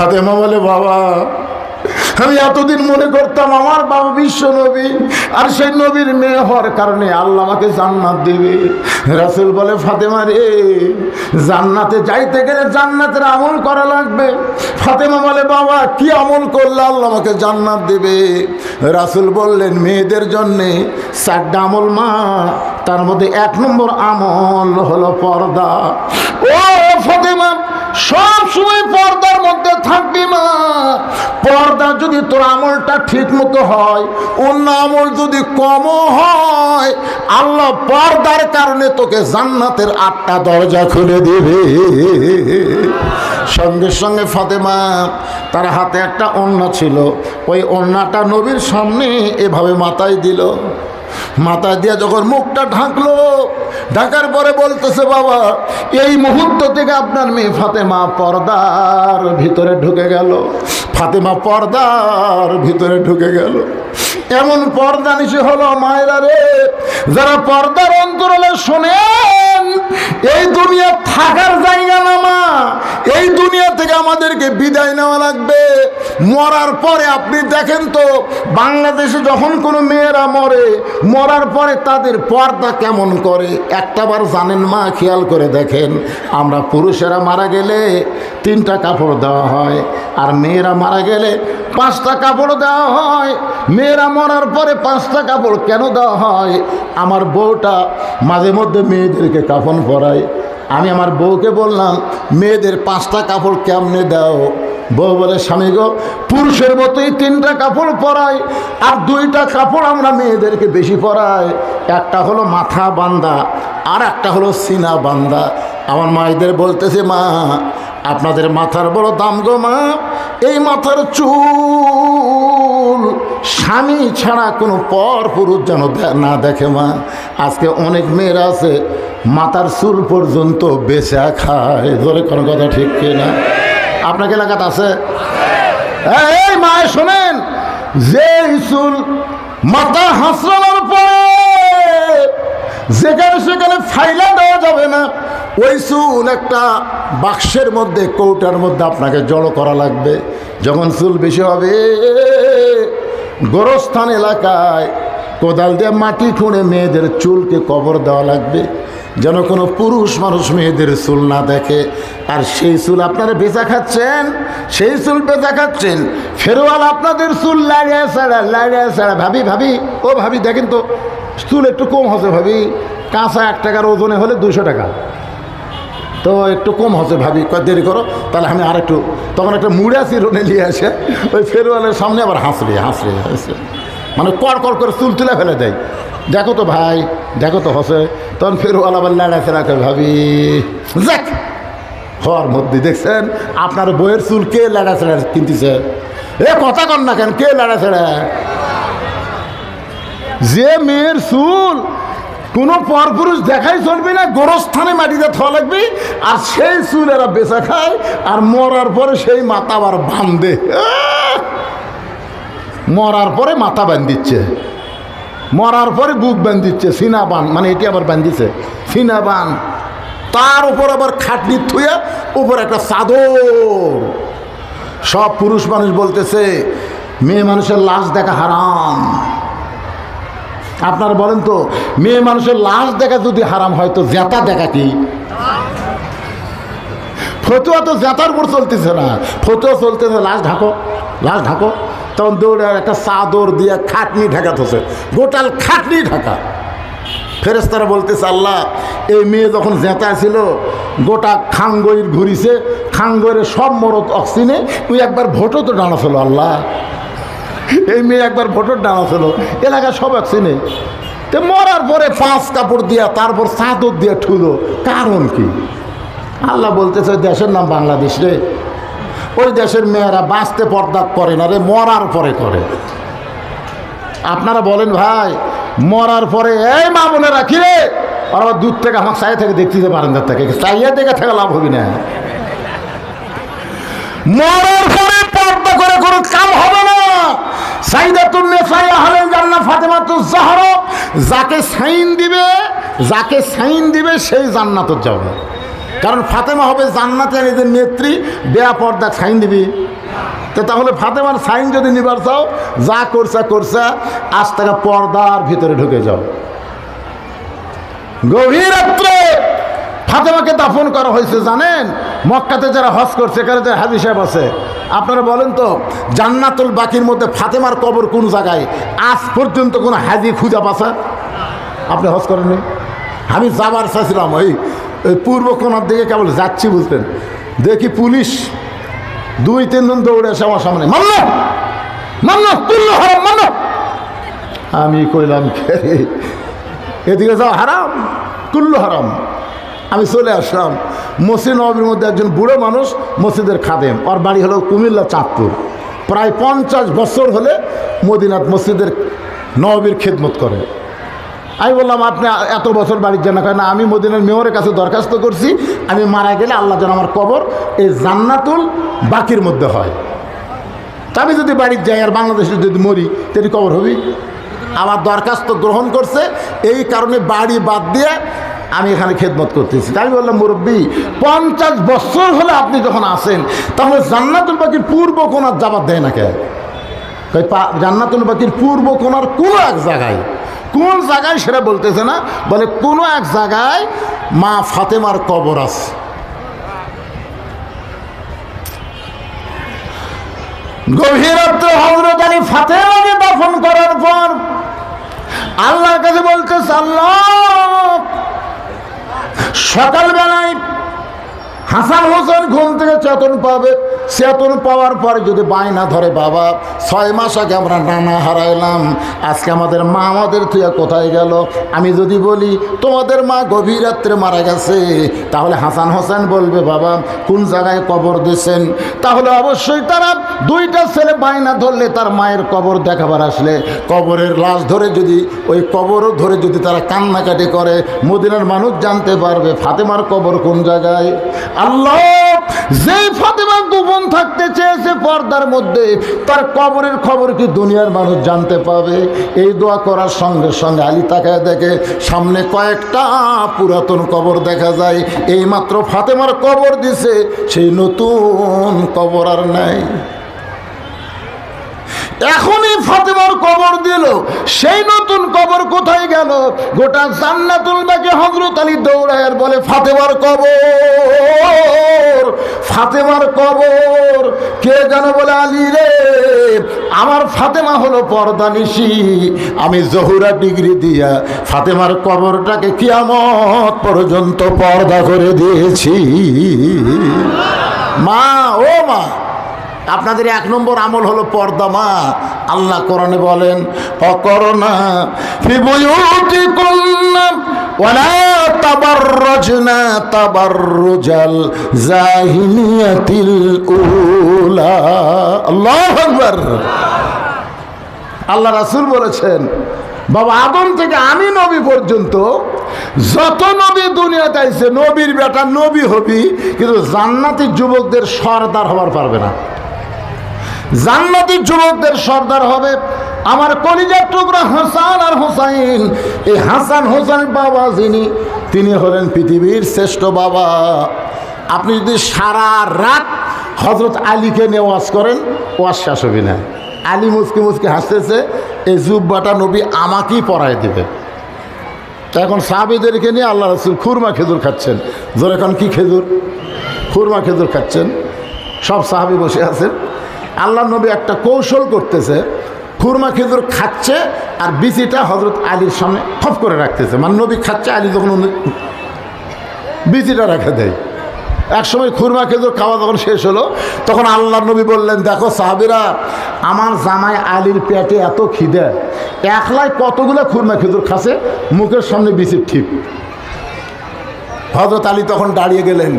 ফাতেমা বলে, বাবা, আমি এতদিন মনে করতাম আমার বাবা বিশ্ব নবী, আর সেই নবীর মেয়ে হওয়ার কারণে আল্লাহ আমাকে জান্নাত দেবে। রাসুল বলে, ফাতেমা রে, জান্নাতে যাইতে গেলে জান্নাতের আমল করা লাগবে। ফাতেমা বলে, বাবা, কি আমল করলে আল্লাহ আমাকে জান্নাত দেবে? রাসুল বললেন, মেয়েদের জন্যে চারটা আমল, মা, তার মধ্যে এক নম্বর আমল হলো পর্দা। ও ফাতেমা সব সময় পর্দার মধ্যে থাকবি মা। পর্দা যদি তোর আমলটা ঠিক মতো হয়, অন্য আমল যদি কমও হয়, আল্লাহ পর্দার কারণে তোকে জান্নাতের আটটা দরজা খুলে দেবে। সঙ্গে সঙ্গে ফাতেমা, তার হাতে একটা ওড়না ছিল। ওই ওড়নাটা নবীর সামনে এভাবে মাথায় দিল। মাথা দিয়ে যখন মুখটা ঢাকলো, ঢাকার পরে বলতেছে, বাবা, এই মুহূর্ত থেকে আপনার মেয়ে ফাতেমা পর্দার ভিতরে ঢুকে গেল। ফাতেমা পর্দার ভিতরে ঢুকে গেল। এমন পর্দা নিশে হলো মায়েরা রে, যারা পর্দার অন্তরালে শোনেন এই দুনিয়া থাকার জায়গা না, মা। এই দুনিয়া থেকে আমাদেরকে বিদায় নেওয়া লাগবে। মরার পরে আপনি দেখেন তো, বাংলাদেশে যখন কোনো মেয়েরা মরে, মরার পরে তাদের পর্দা কেমন করে? একটাবার জানেন, মা, খেয়াল করে দেখেন। আমরা পুরুষেরা মারা গেলে তিনটা কাপড় দেওয়া হয়, আর মেয়েরা মারা গেলে পাঁচটা কাপড় দেওয়া হয়। মেয়েরা মরার পরে পাঁচটা কাপড় কেন দেওয়া হয়? আমার বউটা মাঝে মধ্যে মেয়েদেরকে কাফন পরায় আমি আমার বউকে বললাম, মেয়েদের পাঁচটা কাপড় কেমনে দাও? বউ বলে, স্বামী গো, পুরুষের মতোই তিনটা কাপড় পরাই, আর দুইটা কাপড় আমরা মেয়েদেরকে বেশি পরাই। একটা হলো মাথা বান্দা, আর একটা হলো সিনা বান্দা। আমার মায়েদের বলতেছে, মা, আপনাদের মাথার বড় দাম গো, মা। এই মাথার চুল স্বামী ছাড়া কোনো পর পুরুষ যেন না দেখে মা। আজকে অনেক মেয়েরা আছে মাথার চুল পর্যন্ত বেচা খায়। ধরে কোনো কথা ঠিক কিনা আপনাকে এলাকাতে আছে? এই, এই মায়ে শোনেন যে চুল মাথা হাসলানোর পরে যেখানে সেখানে ফাইলা দেওয়া যাবে না ওই চুল একটা বাক্সের মধ্যে কৌটার মধ্যে আপনাকে জড়ো করা লাগবে। যখন চুল বেশি হবে গোরস্থান এলাকায় কোদাল দিয়ে মাটি খুঁড়ে মেয়েদের চুলকে কবর দেওয়া লাগবে। যেন কোনো পুরুষ মানুষ মেয়েদের চুল না দেখে। আর সেই চুল আপনারা বেচা খাচ্ছেন? সেই চুল বেচা খাচ্ছেন? ফেরোয়াল আপনাদের চুল লাগিয়ে ছাড়া লাগিয়ে ছাড়া। ভাবি ভাবি, ও ভাবি, দেখেন তো, চুল একটু কম হচ্ছে ভাবি। কাঁচা এক টাকার ওজনে হলে দুশো টাকা। তো একটু কম হচ্ছে ভাবি, কয় দেরি করো, তাহলে আমি আর একটু তখন একটা মুড়া চিরুনে নিয়ে আসে, ওই ফেরওয়ালের সামনে আবার হাসলে হাসলে হাসে মানে কড় কড় করে চুল তুলে ফেলে দেয়। দেখো তো ভাই, দেখো তো হসে। তখন ফেরওয়াল আবার লাড়াছে রাখে ভাবি, যাক, হওয়ার মধ্যে দেখছেন, আপনার বইয়ের চুল কে লাড়া ছেড়া কিনতেছে? এ কথা কর না কেন, কে লাড়া ছেড়া যে মেয়ের চুল কোনো পরপুরুষ দেখাই চলবে না, গোরস্থানে মাটিতে থোয়া লাগবে, আর সেই চুল এরা বেচা খায়, আর মরার পরে সেই মাথা আবার বান্ধে! মরার পরে মাথা বান্ধিচ্ছে মরার পরে বুক সিনা বান মানে এটি আবার বান্ধিছে সিনা বান। তার উপর আবার খাটনি থুয়ে উপর একটা চাদর। সব পুরুষ মানুষ বলতেছে, মেয়ে মানুষের লাশ দেখা হারাম। আপনারা বলেন তো, মেয়ে মানুষের লাশ দেখা যদি হারাম হয়, তো জেতা দেখা কি? ফতুয়া তো জেতার উপর চলতেছে না। ফতুয়া চলতেছে, লাশ ঢাকো লাশ ঢাকো। তখন দৌড়ে একটা চাদর দিয়ে খাটনি ঢাকাতেছে গোটাল খাটনি ঢাকা। ফেরেস্তারা বলতেছে, আল্লাহ, এই মেয়ে যখন জেতা ছিল, গোটা খাঙ্গইর ঘুরিছে খাঙ্গইরের সব মরত অক্সিনে তুই একবার ভোটও তো ডানা আল্লাহ। এই মেয়ে একবার ভোটর ডানা ছিল এলাকা সব একসিনে তো মরার পরে পাঁচ কাপড় দিয়া, তারপর চাদর দিয়া ঠুলো। কারণ কি? আল্লাহ বলতেছে দেশের নাম বাংলাদেশ রে। ওই দেশের মেয়েরা বাঁচতে পর্দা করে না রে, মরার পরে করে। আপনারা বলেন, ভাই, মরার পরে এই মা মনে রাখি রে? আর দূর থেকে আমার চাই থেকে দেখতে পারেন তার থেকে। চাইয়া দেখে থেকে লাভ হবি না। মরার পরে পর্দা করে কোনো কাম হবে না। যাকে সাইন দিবে, যাকে সাইন দিবে সেই জান্নাতে যাবে। কারণ ফাতেমা হবে জান্নাতে নিজের নেত্রী বেয়া পর্দা সাইন দিবি। তো তাহলে ফাতেমার সাইন যদি নিবার চাও, যা করছা করছা, আজ তাকে পর্দার ভিতরে ঢুকে যাও। গভীর ফাতেমাকে দাফন করা হয়েছে, জানেন? মক্কাতে যারা হজ করছে, এখানে যারা হাজি সাহেব আছে, আপনারা বলেন তো, জান্নাতুল বাকির মধ্যে ফাতেমার কবর কোন জায়গায়? আজ পর্যন্ত কোনো হাজি খুঁজা পাশা আপনি হজ করেননি আমি যাবার চাইছিলাম ওই ওই পূর্ব কোনার দিকে কেবল যাচ্ছি বুঝলেন দেখি পুলিশ, দুই, তিনজন দৌড়ে এসে আমার সামনে মান্য মান্য তুল্য হারাম মান্য আমি কইলাম এদিকে যাও, হারাম তুল্য হারাম। আমি চলে আসলাম। মসজিদ নবীর মধ্যে একজন বুড়ো মানুষ মসজিদের খাদেম। ওর বাড়ি হলো কুমিল্লা চাঁদপুর। প্রায় পঞ্চাশ বছর হলে মদিনাথ মসজিদের নবীর খেদমত করে। আমি বললাম, আপনি এত বছর বাড়ির জন্য কেন আমি মদিনার মেয়রের কাছে দরখাস্ত করছি। আমি মারা গেলে আল্লাহ যেন আমার কবর এই জান্নাতুল বাকির মধ্যে হয়। আমি যদি বাড়ির যাই আর বাংলাদেশে যদি মরি, তেরি কবর হবি? আমার দরখাস্ত গ্রহণ করছে। এই কারণে বাড়ি বাদ দিয়ে আমি এখানে খেদমত করতেছি। তাই বললাম, মুরব্বী, পঞ্চাশ বছর হলে আপনি যখন আসেন তাহলে জান্নাতুল বাকির পূর্ব কোনার যাবার দেয় না কে? জান্নাতুল বাকির পূর্ব কোনার কোনো এক জায়গায়, কোন জায়গায় সেটা বলতেছে না, বলে কোনো এক জায়গায় মা ফাতেমার কবর আছে। গভীর রাত্রে হজরত আলী ফাতেমাকে দাফন করার পর আল্লাহর কাছে বলতেছে, আল্লাহ! সকালবেলায় হাসান হোসেন ঘুম থেকে চেতন পাবে। চেতন পাওয়ার পরে যদি বায়না ধরে, বাবা, ছয় মাস আগে আমরা নানা হারাইলাম। আজকে আমাদের মা আমাদের তুই কোথায় গেল? আমি যদি বলি, তোমাদের মা গভীর রাত্রে মারা গেছে। তাহলে হাসান হোসেন বলবে, বাবা, কোন জায়গায় কবর দিয়েছেন? তাহলে অবশ্যই তারা দুইটা ছেলে বায়না ধরলে তার মায়ের কবর দেখাবার আসলে। কবরের লাশ ধরে যদি, ওই কবরও ধরে যদি তারা কান্নাকাটি করে, মদিনার মানুষ জানতে পারবে, ফাতেমার কবর কোন জায়গায়? আল্লাহ যেই ফাতেমা গোপন থাকতে চেয়েছে পর্দার মধ্যে, তার কবরের খবর কি দুনিয়ার মানুষ জানতে পাবে? এই দোয়া করার সঙ্গে সঙ্গে আলী তাকায় দেখে সামনে কয়েকটা পুরাতন কবর দেখা যায়। এই মাত্র ফাতেমার কবর দিছে, সেই নতুন কবর আর নাই। এখনই ফাতেমার কবর দিল। সেই নতুন কবর কোথায় গেল? গোটা জান্নাতুল বাকি হজরত আলী দৌড়ায় আর বলে, ফাতেমার কবর ফাতেমার কবর, কে যেন বলে, আলী রে, আমার ফাতেমা হলো পর্দা নিশি। আমি জহুরা ডিগ্রি দিয়া ফাতেমার কবরটাকে কিয়ামত পর্যন্ত পর্দা করে দিয়েছি। মা, ও মা আপনাদের এক নম্বর আমল হলো পর্দা মা। আল্লাহ কোরআনে বলেন অকরণা আল্লাহু রাসুল বলেছেন, বাবা আদম থেকে আমি নবী পর্যন্ত যত নবী দুনিয়াতে আইছে, নবীর বেটা নবী হবি, কিন্তু জান্নাতি যুবকদের সর্দার হবার পারবে না। জান্নাতি যুবকদের সর্দার হবে। আমার কলিজার টুকরা হাসান আর হোসাইন। এই হাসান হোসেন বাবা যিনি, তিনি হলেন পৃথিবীর শ্রেষ্ঠ বাবা। আপনি যদি সারা রাত হজরত আলীকে নিয়ে ওয়াজ করেন, ওয়াজ শেষ হবে না। আলী মুসকি মুসকি হাসতেছে, এই জুব্বাটা নবী আমাকেই পড়ায় দেবে। এখন সাহাবিদেরকে নিয়ে আল্লাহ রসুল খুরমা খেজুর খাচ্ছেন। জোর এখন কি খেজুর? খুরমা খেজুর খাচ্ছেন। সব সাহাবি বসে আছেন। আল্লাহ নবী একটা কৌশল করতেছে, খুরমা খেজুর খাচ্ছে আর বিচিটা হজরত আলীর সামনে খপ করে রাখতেছে। মানে নবী খাচ্ছে, আলী যখন বিচিটা রেখে দেয়। একসময় খুরমা খেজুর খাওয়া যখন শেষ হলো, তখন আল্লাহ নবী বললেন, দেখো সাহাবিরা, আমার জামাই আলীর পেটে এত খিদে, একলাই কতগুলো খুরমা খেজুর খাসে মুখের সামনে বিচির ঠিক। হজরত আলী তখন দাঁড়িয়ে গেলেন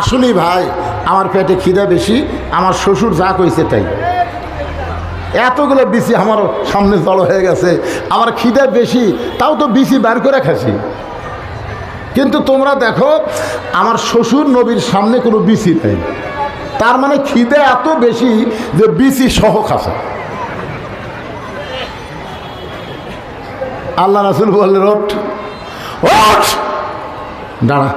আসলেই ভাই আমার পেটে খিদে বেশি, আমার শ্বশুর যা কইছে তাই। এতগুলো বিসি আমার সামনে জড়ো হয়ে গেছে, আমার খিদে বেশি, তাও তো বিসি বার করে খাসি কিন্তু তোমরা দেখো, আমার শ্বশুর নবীর সামনে কোনো বিসি নেই। তার মানে খিদে এত বেশি যে বিসি সহ খাসে আল্লাহ রাসুল বললেন, ওঠ ওঠ, দাঁড়া।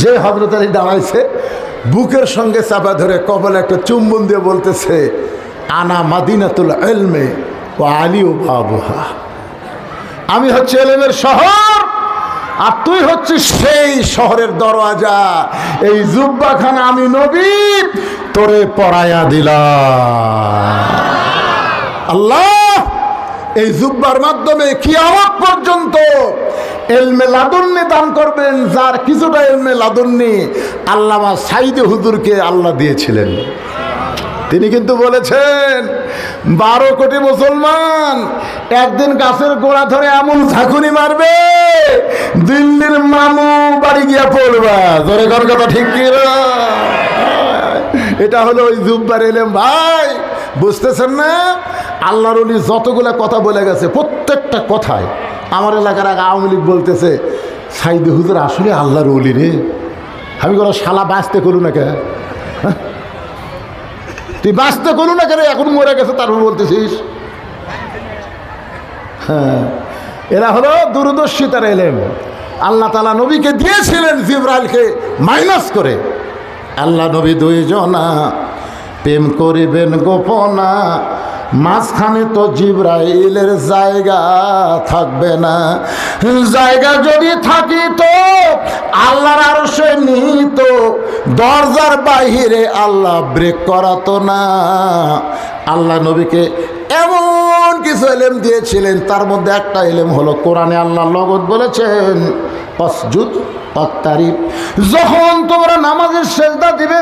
যে হজরত আলী দাঁড়াইছে, বুকের সঙ্গে চাপা ধরে কবলে একটা চুম্বন দিয়ে বলতেছে, আনা মাদিনাতুল এলমে ও আলী ও বাবুহা আমি হচ্ছে এলেমের শহর, আর তুই হচ্ছিস সেই শহরের দরওয়াজা। এই জুব্বাখানা আমি নবী, তোরে পড়াইয়া দিলাম। আল্লাহ, এই জুব্বার মাধ্যমে কি কিয়ামত পর্যন্ত এলমে লাদুন্নি দান করবেন, যার কিছুটা এলমে লাদুন্নি আল্লামা সাইদে হুজুরকে আল্লাহ দিয়েছিলেন। তিনি কিন্তু বলেছেন, বারো কোটি মুসলমান একদিন গাছের গোড়া ধরে এমন ঝাঁকুনি মারবে দিল্লির মামু বাড়ি গিয়া পড়বা। ধরে কর কথা ঠিক? এটা হলো ওই জুব্বার এলেম ভাই, বুঝতেছেন না? আল্লাহর উনি যতগুলা কথা বলে গেছে, প্রত্যেকটা কথায় আমার এলাকার আগে আওয়ামী লীগ বলতেছে, সাইদে হুজুর, আসলে আল্লাহর অলি রে। আমি কোনো শালা, বাঁচতে করু না কে? হ্যাঁ? তুই বাঁচতে করু না কেন এখন মরে গেছে, তারপর বলতেছিস। হ্যাঁ এরা হলো দূরদর্শিতার এলেম। আল্লাহ তালা নবীকে দিয়েছিলেন জিব্রাইলকে মাইনাস করে। আল্লাহ নবী দুইজনা প্রেম করিবেন গোপনা। মাঝখানে তো জিব্রাইলের জায়গা থাকবে না। জায়গা যদি থাকি তো আল্লাহর আর সে নিহিত, দরজার বাহিরে আল্লাহ ব্রেক করাতো না। আল্লাহ নবীকে এমন কিছু এলেম দিয়েছিলেন, তার মধ্যে একটা এলেম হলো কোরআনে আল্লাহ লগত বলেছেন, অসজুদ অত্তারিফ যখন তোমরা নামাজের সেজদা দিবে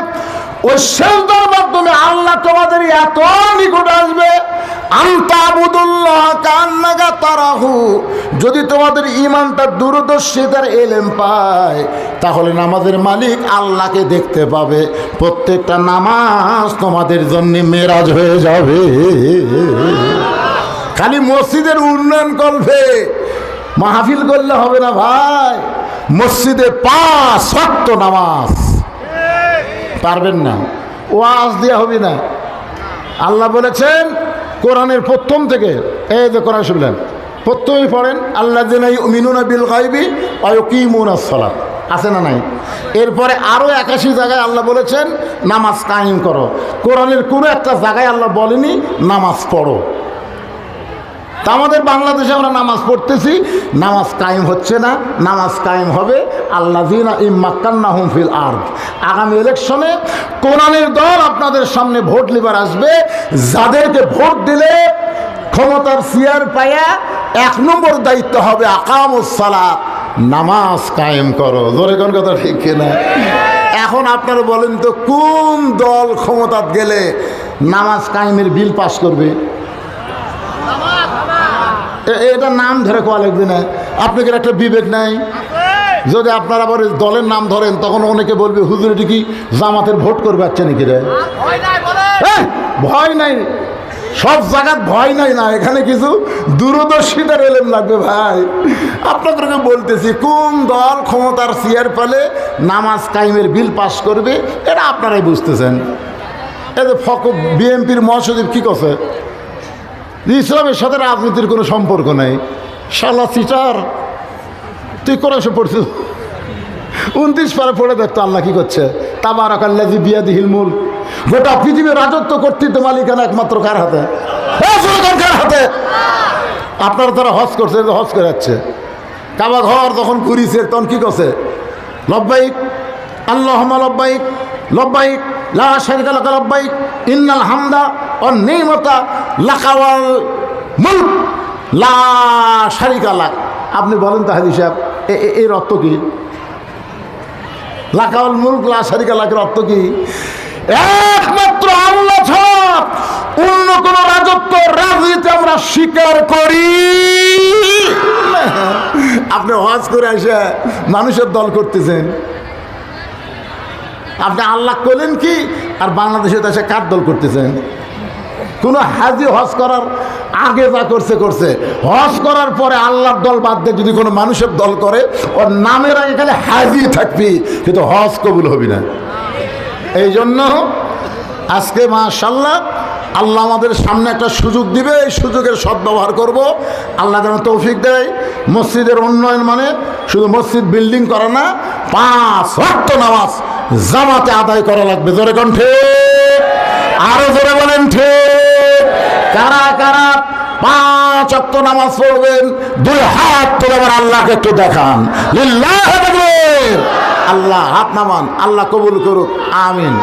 ওই সেজদার মাধ্যমে আল্লাহ তোমাদের এত নিকট আসবে যদি তোমাদের ইমানটা দূরদর্শিতার এলেম পায়, তাহলে নামাজের মালিক আল্লাহকে দেখতে পাবে। প্রত্যেকটা নামাজ তোমাদের জন্য মেরাজ হয়ে যাবে। খালি মসজিদের উন্নয়ন করবে। মাহফিল করলে হবে না ভাই। মসজিদে পাঁচ শক্ত নামাজ। পারবেন না। ওয়াজ দেওয়া হবে না। আল্লাহ বলেছেন, কোরআনের প্রথম থেকে, এই যে কোরআন শুনলেন, প্রথমেই পড়েন আল্লাহ দিন মিনুনা বিল গাইবি অয়কিমুন আসসালাম আছে না নাই? এরপরে আরও একাশি জায়গায় আল্লাহ বলেছেন, নামাজ কায়েম করো। কোরআনের কোনো একটা জায়গায় আল্লাহ বলেনি, নামাজ পড়ো। তা আমাদের বাংলাদেশে আমরা নামাজ পড়তেছি, নামাজ কায়েম হচ্ছে না, নামাজ কায়েম হবে আল্লাহ জিনা ইম্মাক্কান্না হুমফিল আর্দ। আগামী ইলেকশনে কোরআনের দল আপনাদের সামনে ভোট লিবার আসবে, যাদেরকে ভোট দিলে ক্ষমতার চেয়ার পায়া এক নম্বর দায়িত্ব হবে আকামুসালাত নামাজ কায়েম করো। জোরে কোন কথা ঠিক কিনা? এখন আপনারা বলেন তো, কোন দল ক্ষমতাত গেলে নামাজ কায়েমের বিল পাস করবে? এটা নাম ধরে কোয়া লাগবে না। আপনাদের একটা বিবেক নাই। যদি আপনারা আবার দলের নাম ধরেন, তখন অনেকে বলবে, হুজুর, এটি কি জামাতের ভোট করবে? আচ্ছা নাকি রে? ভয় নাই। সব জায়গার ভয় নাই না। এখানে কিছু দূরদর্শিতার এলেম লাগবে, ভাই। আপনাদেরকে বলতেছি, কোন দল ক্ষমতার চেয়ার পেলে নামাজ কাইমের বিল পাস করবে, এটা আপনারাই বুঝতেছেন। যে ফক বিএনপির মহাসচিব কী করছে? যে ইসলামের সাথে রাজনীতির কোনো সম্পর্ক নেই। শালা সিটার তুই করে এসে পড়ছিস? উনত্রিশ পারে পড়ে দেখতো আল্লাহ কি করছে। তাবার আকাল্লাজি বিয়াদি হিলমুল গোটা পৃথিবীর রাজত্ব কর্তৃত্ব মালিকানা একমাত্র কার হাতে? কার হাতে? আপনারা তারা হজ করছে হজ করে যাচ্ছে। কাবা ঘর যখন ঘুরিছে তখন কি করছে? লব্বাইক আল্লাহ লব্বাইক লব্বাইক। লা ইন্নাল হামদা লা আপনি বলেন তো হাজি সাহেব এর অর্থ কি? লাকাওয়াল মুলক, লা শারিকা লাকের অর্থ কি? একমাত্র আল্লাহ ছাড়া অন্য কোন রাজত্ব রাজনীতি আমরা স্বীকার করি। আপনি হজ করে এসে মানুষের দল করতেছেন। আপনি আল্লাহ করলেন কি? আর বাংলাদেশে দেশে কার দল করতেছেন? কোনো হাজি হজ করার আগে যা করছে করছে। হজ করার পরে আল্লাহর দল বাদ দিয়ে যদি কোনো মানুষের দল করে, ওর নামের আগে খালি হাজি থাকবি, কিন্তু হজ কবুল হবি না। এই জন্য আজকে মাশাল্লাহ আল্লাহ আমাদের সামনে একটা সুযোগ দিবে, এই সুযোগের সদ্ব্যবহার করব। আল্লাহ যেন তৌফিক দেয়। মসজিদের উন্নয়ন মানে শুধু মসজিদ বিল্ডিং করা না, পাঁচ ওয়াক্ত নামাজ জামাতে আদায় করা লাগবে। জোরে কণ্ঠে আরও জোরে বলেন ঠিক। কারা কারা? পাঁচ অক্ত নামাজ পড়বেন। দুই হাত তুলে আমার আল্লাহকে একটু দেখান। আল্লাহ হাত নামান, আল্লাহ কবুল করুক। আমিন।